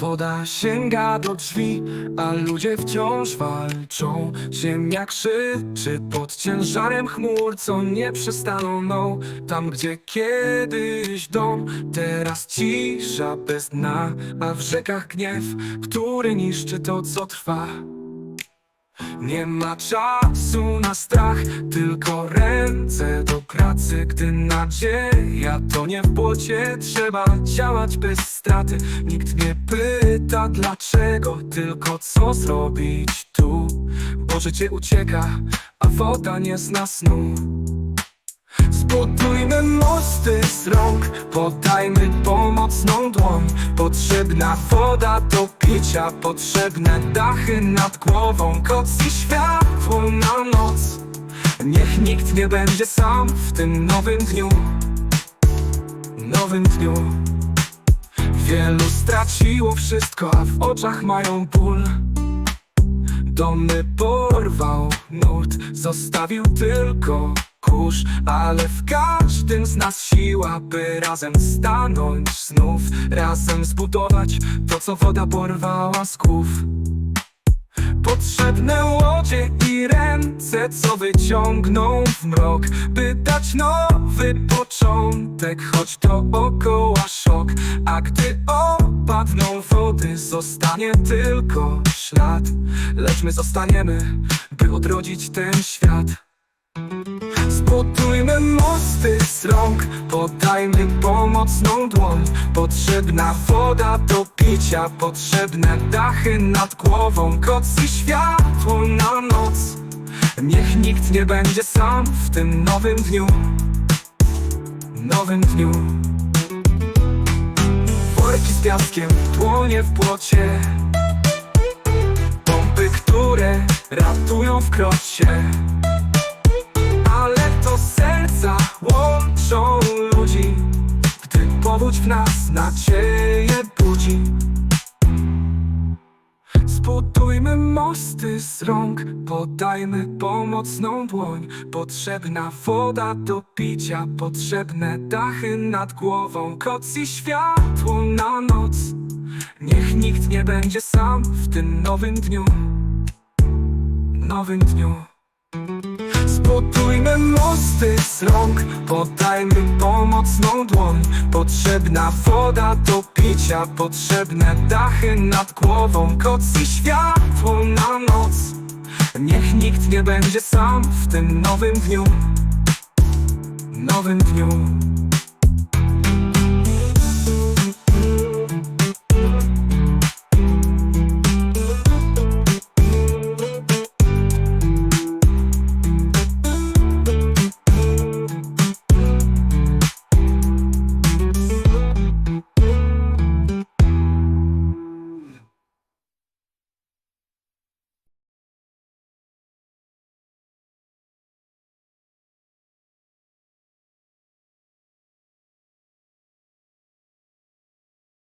Woda sięga do drzwi, a ludzie wciąż walczą. Ziemia krzyczy pod ciężarem chmur, co nie przestaną no. Tam gdzie kiedyś dom, teraz cisza bez dna. A w rzekach gniew, który niszczy to co trwa nie ma czasu na strach, tylko ręce do pracy. Gdy nadzieja to nie w błocie Trzeba działać bez straty. Nikt nie pyta dlaczego, tylko co zrobić tu? Bo życie ucieka, a woda nie zna snu Zbudujmy mosty z rąk, podajmy pomocną dłoń. Potrzebna woda do picia, potrzebne dachy nad głową. Koc i światło na noc. Niech nikt nie będzie sam w tym nowym dniu. Nowym dniu. Wielu straciło wszystko, a w oczach mają ból. Domy porwał nurt, zostawił tylko Ale w każdym z nas siła, by razem stanąć znów Razem zbudować to, co woda porwała z głów. Potrzebne łodzie i ręce, co wyciągną w mrok By dać nowy początek, choć dookoła szok. A gdy opadną wody, zostanie tylko ślad. Lecz my zostaniemy, by odrodzić ten świat Zbudujmy mosty z rąk, podajmy pomocną dłoń. Potrzebna woda do picia, potrzebne dachy nad głową. Koc i światło na noc. Niech nikt nie będzie sam w tym nowym dniu. Nowym dniu. Worki z piaskiem, dłonie w błocie Pompy, które ratują w krocie nadzieję budzi. Zbudujmy mosty z rąk Podajmy pomocną dłoń. Potrzebna woda do picia Potrzebne dachy nad głową. Koc i światło na noc. Niech nikt nie będzie sam w tym nowym dniu. Nowym dniu. Zbudujmy mosty z rąk, podajmy pomocną dłoń Potrzebna woda do picia, potrzebne dachy nad głową Koc i światło na noc. Niech nikt nie będzie sam w tym nowym dniu. Nowym dniu